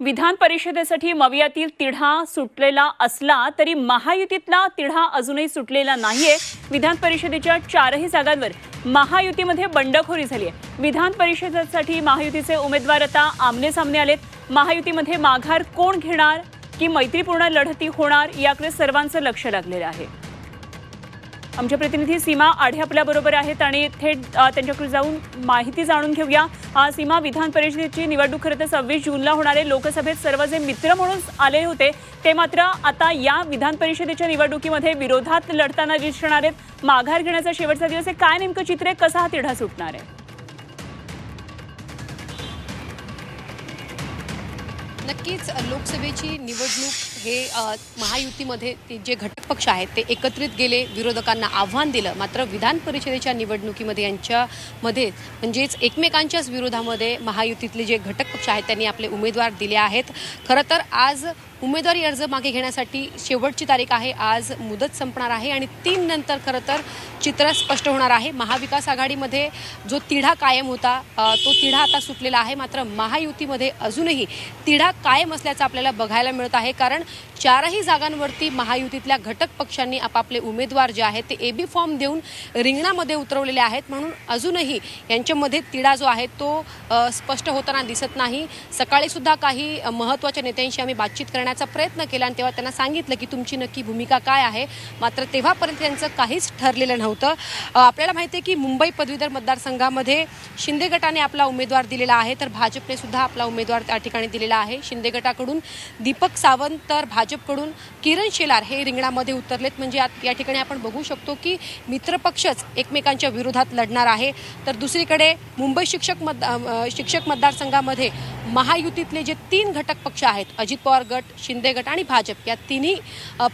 विधान परिषदेसाठी मवियातील तिढा सुटलेला असला तरी महायुतीतला तिढा अजूनही सुटलेला नाहीये. विधान परिषदेच्या चारही जागांवर महायुतीमध्ये बंडखोरी झाली आहे विधान परिषदेसाठी महायुतीचे उमेदवार आता आमने सामने आलेत. महायुतीमध्ये माघार कोण घेणार? की मैत्रीपूर्ण लढती होणार? याकडे सर्वांचं लक्ष लागलेलं आहे. आमच्या प्रतिनिधी सीमा आढे आपल्याबरोबर आहेत आणि थेट त्यांच्याकडे जाऊन माहिती जाणून घेऊया. सीमा विधान परिषदेची निवडणूक खरं तर सव्वीस जूनला होणारे लोकसभेत सर्व जे मित्र म्हणून आले होते ते मात्र आता या विधान परिषदेच्या निवडणुकीमध्ये विरोधात लढताना दिसणार आहेत. माघार घेण्याचा शेवटचा दिवस आहे. काय नेमकं चित्र? आहे कसा हा तिढा सुटणार आहे? नक्कीच लोकसभेची निवडणूक हे महायुतीमध्ये ते जे घटक पक्ष आहेत ते एकत्रित गेले विरोधकांना आव्हान दिलं. मात्र विधान परिषदेच्या निवडणुकीमध्ये यांच्यामध्ये म्हणजेच एकमेकांच्याच विरोधामध्ये महायुतीतले जे घटक पक्ष आहेत त्यांनी आपले उमेदवार दिले आहेत. खरं तर आज उमेदवारी अर्ज मागे घेण्यासाठी शेवटची तारीख आहे. आज मुदत संपणार आहे आणि तीन नंतर खरं तर चित्र स्पष्ट होणार आहे. महाविकास आघाडीमध्ये जो तिढा कायम होता तो तिढा आता सुटलेला आहे. मात्र महायुतीमध्ये अजूनही तिढा कायम असल्याचं आपल्याला बघायला मिळत आहे. कारण चारही जागांवरती महायुतीतल्या घटक पक्षांनी आपापले उमेदवार जे आहेत ते एबी फॉर्म देऊन रिंगणामध्ये उतरवलेले आहेत. म्हणून अजूनही यांच्यामध्ये तिढा जो आहे तो स्पष्ट होताना दिसत नाही. सकाळी सुद्धा काही महत्त्वाच्या नेत्यांशी आम्ही बातचीत करण्याचा प्रयत्न केला आणि तेव्हा त्यांना सांगितलं की तुमची नक्की भूमिका काय आहे. मात्र तेव्हापर्यंत त्यांचं काहीच ठरलेलं नव्हतं. आपल्याला माहिती आहे की मुंबई पदवीधर मतदारसंघामध्ये शिंदे गटाने आपला उमेदवार दिलेला आहे. तर भाजपने सुद्धा आपला उमेदवार त्या ठिकाणी दिलेला आहे. शिंदे गटाकडून दीपक सावंत तर भाजपकडून किरण शेलार हे रिंगणामध्ये उतरलेत. म्हणजे या ठिकाणी आपण बघू शकतो की मित्रपक्षच एकमेकांच्या विरोधात लढणार आहे. तर दुसरीकडे मुंबई शिक्षक मत शिक्षक मतदारसंघामध्ये महायुतीतले जे तीन घटक पक्ष आहेत अजित पवार गट शिंदे गट आणि भाजप या तिन्ही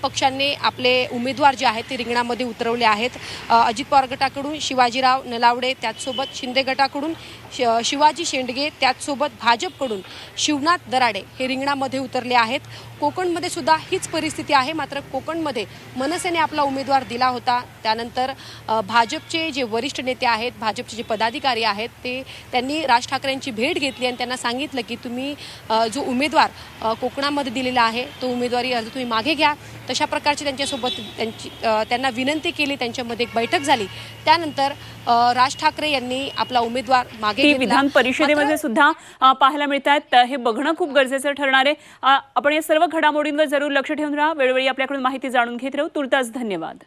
पक्षांनी आपले उमेदवार जे आहेत ते रिंगणामध्ये उतरवले आहेत. अजित पवार गटाकडून शिवाजीराव नलावडे त्याचसोबत शिंदे गटाकडून श- शिवाजी शेंडगे त्याचसोबत भाजपकडून शिवनाथ दराडे हे रिंगणामध्ये उतरले आहेत. कोकण कोकणमध्ये सुद्धा हीच परिस्थिती आहे. मात्र कोकणमध्ये मनसेने आपला उमेदवार दिला होता. त्यानंतर भाजपचे जे वरिष्ठ नेते आहेत भाजपचे जे पदाधिकारी आहेत ते त्यांनी राज ठाकरेंची भेट घेतली आणि त्यांना सांगितलं की तुम्ही जो उमेदवार कोकणामध्ये दिलेला आहे तो उमेदवारी अर्ज तुम्ही मागे घ्या. तशा प्रकारची त्यांच्यासोबत त्यांची त्यांना विनंती केली. त्यांच्यामध्ये एक बैठक झाली. त्यानंतर राज ठाकरे यांनी आपला उमेदवार मागे. विधान परिषदेमध्ये सुद्धा पाहायला मिळत आहेत हे बघणं खूप गरजेचं ठरणार आहे. आपण या सर्व घडामोडींवर जरूर लक्ष ठेवून राहा. वेळोवेळी आपल्याकडून माहिती जाणून घेत राहू. तुर्तास धन्यवाद.